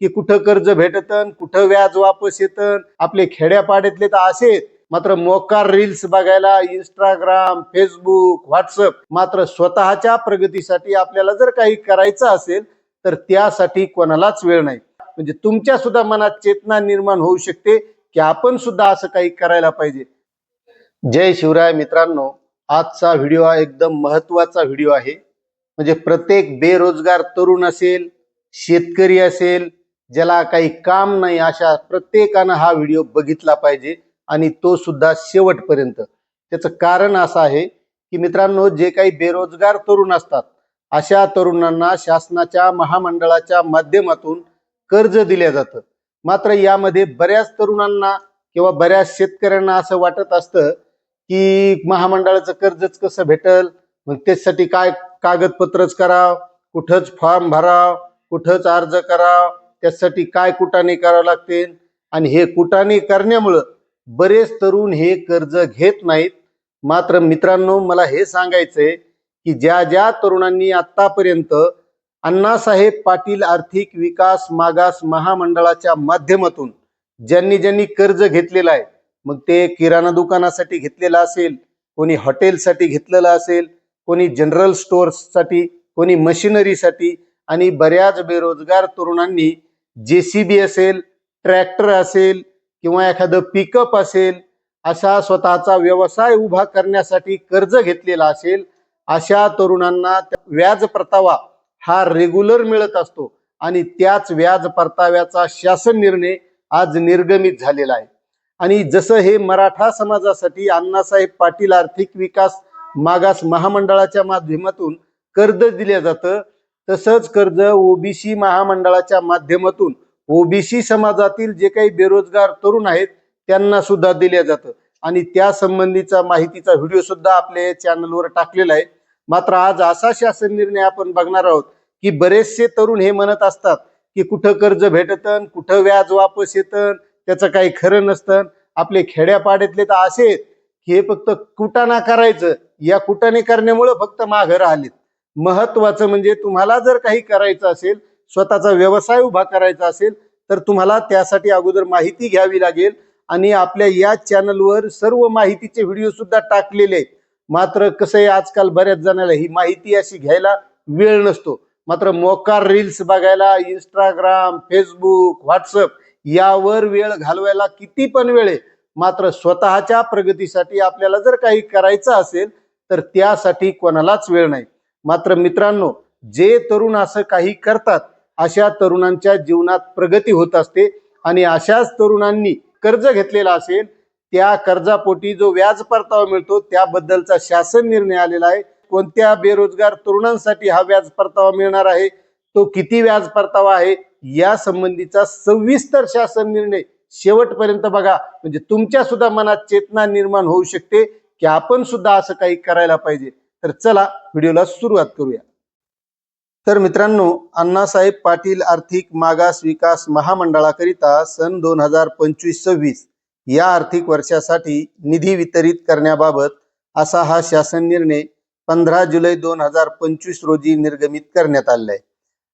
की कुठं कर्ज भेटतन कुठं व्याज वापस येतं आपले खेड्यापाड्यातले तर असे मात्र मोकार रील्स बघायला इंस्टाग्राम फेसबुक व्हॉट्सअप मात्र स्वतःच्या प्रगतीसाठी आपल्याला जर काही करायचं असेल तर त्यासाठी कोणालाच वेळ नाही. म्हणजे तुमच्या सुद्धा मनात चेतना निर्माण होऊ शकते की आपण सुद्धा असं काही करायला पाहिजे. जय शिवराय मित्रांनो आजचा व्हिडिओ हा एकदम महत्त्वाचा व्हिडिओ आहे. म्हणजे प्रत्येक बेरोजगार तरुण असेल शेतकरी असेल ज्याला काही काम नाही अशा प्रत्येकानं हा व्हिडिओ बघितला पाहिजे आणि तो सुद्धा शेवटपर्यंत. त्याचं कारण असं आहे की मित्रांनो जे काही बेरोजगार तरुण असतात अशा तरुणांना शासनाच्या महामंडळाच्या माध्यमातून कर्ज दिलं जातं. मात्र यामध्ये बऱ्याच तरुणांना किंवा बऱ्याच शेतकऱ्यांना असं वाटत असतं की महामंडळाचं कर्जच कसं भेटल? मग त्याच्यासाठी काय कागदपत्रच कराव? कुठंच फॉर्म भराव? कुठंच अर्ज कराव? त्यासाठी काय कुटाने करावं लागते आणि हे कुटाने करण्यामुळं बरेच तरुण हे कर्ज घेत नाहीत. मात्र मित्रांनो मला हे सांगायचंय की ज्या ज्या तरुणांनी आतापर्यंत अण्णासाहेब पाटील आर्थिक विकास मागास महामंडळाच्या माध्यमातून ज्यांनी ज्यांनी कर्ज घेतलेलं आहे मग ते किराणा दुकानासाठी घेतलेलं असेल कोणी हॉटेलसाठी घेतलेलं असेल कोणी जनरल स्टोअर्ससाठी कोणी मशिनरीसाठी आणि बऱ्याच बेरोजगार तरुणांनी जेसीबी असेल ट्रॅक्टर असेल किंवा एखादं पिकअप असेल असा स्वतःचा व्यवसाय उभा करण्यासाठी कर्ज घेतलेला असेल अशा तरुणांना व्याज परतावा हा रेग्युलर मिळत असतो आणि त्याच व्याज परताव्याचा शासन निर्णय आज निर्गमित झालेला आहे. आणि जसं हे मराठा समाजासाठी अण्णासाहेब पाटील आर्थिक विकास मागास महामंडळाच्या माध्यमातून कर्ज दिलं जातं तसंच कर्ज ओबीसी महामंडळाच्या माध्यमातून ओबीसी समाजातील जे काही बेरोजगार तरुण आहेत त्यांना सुद्धा दिलं जातं. आणि त्या संबंधीचा माहितीचा व्हिडिओ सुद्धा आपल्या चॅनलवर टाकलेला आहे. मात्र आज असा शासन निर्णय आपण बघणार आहोत की बरेचसे तरुण हे म्हणत असतात की कुठं कर्ज भेटतन कुठं व्याज वापस येतं त्याचं काही खरं नसतं. आपले खेड्यापाड्यातले तर असे की हे फक्त कुटाणा करायचं. या कुटाने करण्यामुळं फक्त माघं राहिलेत. महत्वाचं म्हणजे तुम्हाला जर काही करायचं असेल स्वतःचा व्यवसाय उभा करायचा असेल तर तुम्हाला त्यासाठी अगोदर माहिती घ्यावी लागेल आणि आपल्या या चॅनलवर सर्व माहितीचे व्हिडिओ सुद्धा टाकलेले आहेत. मात्र कसं आहे आजकाल बऱ्याच जणांना ही माहिती अशी घ्यायला वेळ नसतो. मात्र मोकार रील्स बघायला इंस्टाग्राम फेसबुक व्हॉट्सअप यावर वेळ घालवायला किती पण वेळ आहे. मात्र स्वतःच्या प्रगतीसाठी आपल्याला जर काही करायचं असेल तर त्यासाठी कोणालाच वेळ नाही. मात्र मित्रांनो जे तरुण असं काही करतात अशा तरुणांच्या जीवनात प्रगती होत असते आणि अशाच तरुणांनी कर्ज घेतलेला असेल त्या कर्जापोटी जो व्याज परतावा मिळतो त्याबद्दलचा शासन निर्णय आलेला आहे. कोणत्या बेरोजगार तरुणांसाठी हा व्याज परतावा मिळणार आहे? तो किती व्याज परतावा आहे? या संबंधीचा सविस्तर शासन निर्णय शेवटपर्यंत बघा. म्हणजे तुमच्या सुद्धा मनात चेतना निर्माण होऊ शकते की आपण सुद्धा असं काही करायला पाहिजे. तर चला व्हिडिओला सुरुवात करूया. तर मित्रांनो अण्णासाहेब पाटील आर्थिक मागास विकास महामंडळाकरिता सन दोन हजार पंचवीस सव्वीस या आर्थिक वर्षासाठी निधी वितरित करण्याबाबत असा हा शासन निर्णय पंधरा जुलै दोन हजार पंचवीस रोजी निर्गमित करण्यात आलेला आहे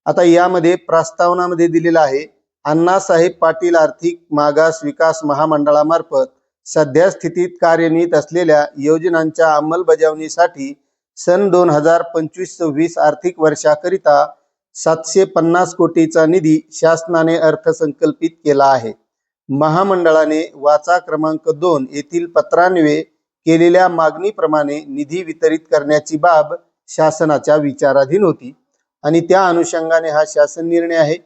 आता यामध्ये प्रस्तावनामध्ये दिलेला आहे अण्णासाहेब पाटील आर्थिक मागास विकास महामंडळामार्फत सध्या स्थितीत कार्यान्वित असलेल्या योजनांच्या अंमलबजावणीसाठी सन दोन हजार पंचवीस सव्वीस आर्थिक वर्षाकरिता सातशे पन्नास कोटीचा निधी शासनाने अर्थसंकल्पित केला आहे. महामंडळाने वाचा क्रमांक दोन येथील पत्रान्वये केलेल्या मागणीप्रमाणे निधी वितरित करण्याची बाब शासनाच्या विचाराधीन होती आणि त्या अनुषंगाने हा शासन निर्णय आहे.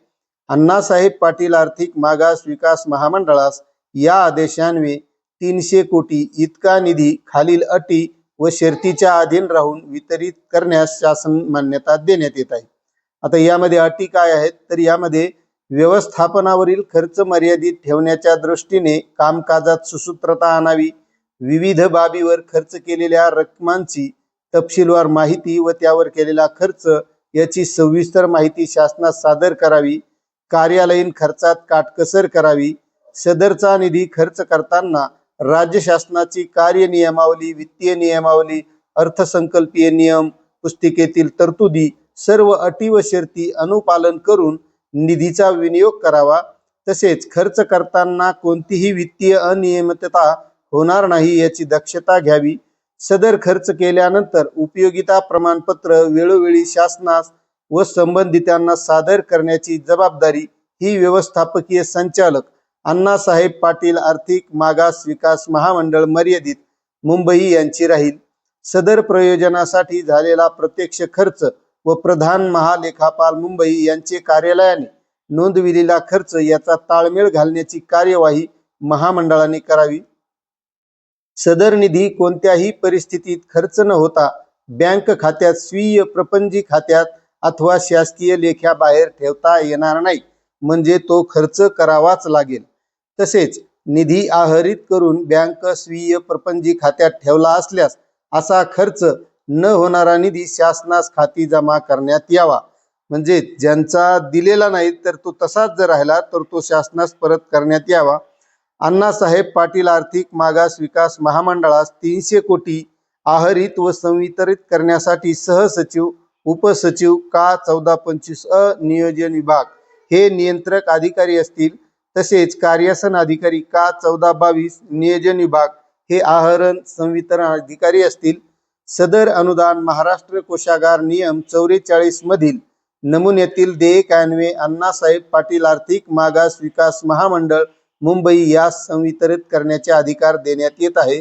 अण्णासाहेब पाटील आर्थिक मागास विकास महामंडळास या आदेशान्वये तीनशे कोटी इतका निधी खालील अटी व शर्तीच्या अधीन राहून वितरित करण्यास शासन मान्यता देण्यात येत आहे. आता यामध्ये अटी काय आहेत? तर यामध्ये व्यवस्थापनावरील खर्च मर्यादित ठेवण्याच्या दृष्टीने कामकाजात सुसूत्रता आणावी विविध बाबीवर खर्च केलेल्या रकमांची तपशीलवार माहिती व त्यावर केलेला खर्च याची सविस्तर माहिती शासनास सादर करावी कार्यालयीन खर्चात काटकसर करावी सदरचा निधी खर्च करताना राज्य शासनाची कार्य नियमावली वित्तीय नियमावली अर्थसंकल्पीय नियम पुस्तिकेतील तरतुदी सर्व अटी व शर्ती अनुपालन करून निधीचा विनियोग करावा. तसेच खर्च करताना कोणतीही वित्तीय अनियमितता होणार नाही याची दक्षता घ्यावी. सदर खर्च केल्यानंतर उपयोगिता प्रमाणपत्र वेळोवेळी शासनास व संबंधितांना सादर करण्याची जबाबदारी ही व्यवस्थापकीय संचालक अण्णासाहेब पाटील आर्थिक मागास विकास महामंडळ मर्यादित मुंबई यांची राहील. सदर प्रयोजनासाठी झालेला प्रत्यक्ष खर्च व प्रधान महालेखापाल मुंबई यांचे कार्यालयाने नोंदविलेला खर्च याचा ताळमेळ घालण्याची कार्यवाही महामंडळाने करावी. सदर निधी कोणत्याही परिस्थितीत खर्च न होता बँक खात्यात स्वीय प्रपंजी खात्यात अथवा शासकीय लेख्याबाहेर ठेवता येणार नाही. म्हणजे तो खर्च करावाच लागेल. तसेच निधी आहरित करून बँक स्वीय प्रपंजी खात्यात ठेवला असल्यास असा खर्च न होणारा निधी शासनास खाती जमा करण्यात यावा. म्हणजे ज्यांचा दिलेला नाही तर तो तसाच जर राहिला तर तो शासनास परत करण्यात यावा. अण्णासाहेब पाटील आर्थिक मागास विकास महामंडळास तीनशे कोटी आहरित व संवितरित करण्यासाठी सहसचिव उपसचिव का चौदा पंचवीस अ नियोजन विभाग हे नियंत्रक अधिकारी असतील तसेच कार्यासन अधिकारी का चौदा बावीस नियोजन विभाग हे आहरण संवितरण अधिकारी असतील सदर अनुदान महाराष्ट्र कोशागार नियम चौवेचाळीस मधील नमुन्यातील देयकान्वे अण्णासाहेब पाटील आर्थिक मागास विकास महामंडळ मुंबई यास संवितरित करण्याचे अधिकार देण्यात येत आहे.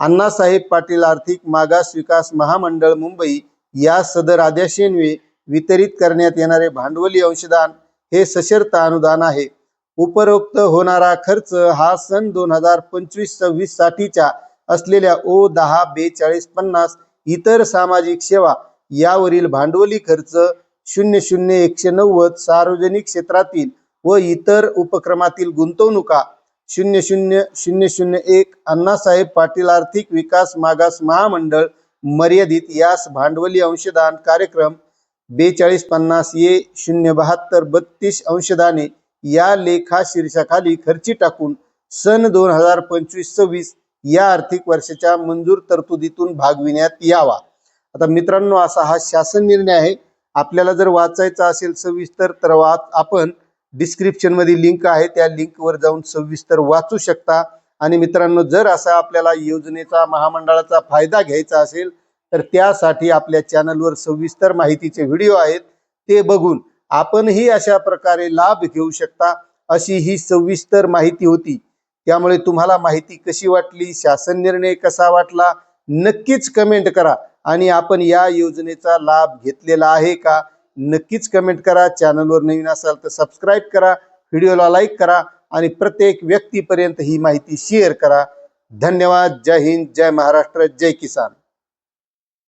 अण्णासाहेब पाटील आर्थिक मागास विकास महामंडळ मुंबई या सदर आदेशान्वे वितरित करण्यात येणारे भांडवली अंशदान हे सशर्त अनुदान आहे. उपरोक्त होणारा खर्च हा सन दोन हजार पंचवीस सव्वीस साठीच्या असलेल्या ओ दहा बेचाळीस पन्नास इतर सामाजिक सेवा यावरील भांडवली खर्च शून्य शून्य एकशे नव्वद सार्वजनिक क्षेत्रातील व इतर उपक्रमातील गुंतवणुका शून्य शून्य शून्य शून्य एक अण्णासाहेब पाटील आर्थिक विकास मागास महामंडळ मर्यादित यास भांडवली अंशदान कार्यक्रम बेचाळीस पन्नास ए शून्य बहात्तर बत्तीस अंशदाने या लेखा शीर्षाखाली खर्ची टाकून सन दोन हजार पंचवीस सव्वीस या आर्थिक वर्षाच्या मंजूर तरतुदीतून भागविण्यात यावा. आता मित्रांनो असा हा शासन निर्णय आहे. आपल्याला जर वाचायचा असेल सविस्तर तर वा आपण डिस्क्रिप्शनमध्ये लिंक आहे. त्या लिंकवर जाऊन सविस्तर वाचू शकता. आणि मित्रांनो जर असा आपल्याला योजनेचा महामंडळाचा फायदा घ्यायचा असेल तर त्यासाठी आपल्या चॅनलवर सविस्तर माहितीचे व्हिडिओ आहेत ते बघून आपणही अशा प्रकारे लाभ घेऊ शकता अशी ही सविस्तर माहिती होती. त्यामुळे तुम्हाला माहिती कशी वाटली शासन निर्णय कसा वाटला नक्कीच कमेंट करा. आणि आपण या योजनेचा लाभ घेतलेला आहे का नक्कीच कमेंट करा. चॅनलवर नवीन असाल तर सबस्क्राईब करा व्हिडिओला लाईक करा आणि प्रत्येक व्यक्तीपर्यंत ही माहिती शेअर करा. धन्यवाद. जय हिंद. जय महाराष्ट्र. जय किसान.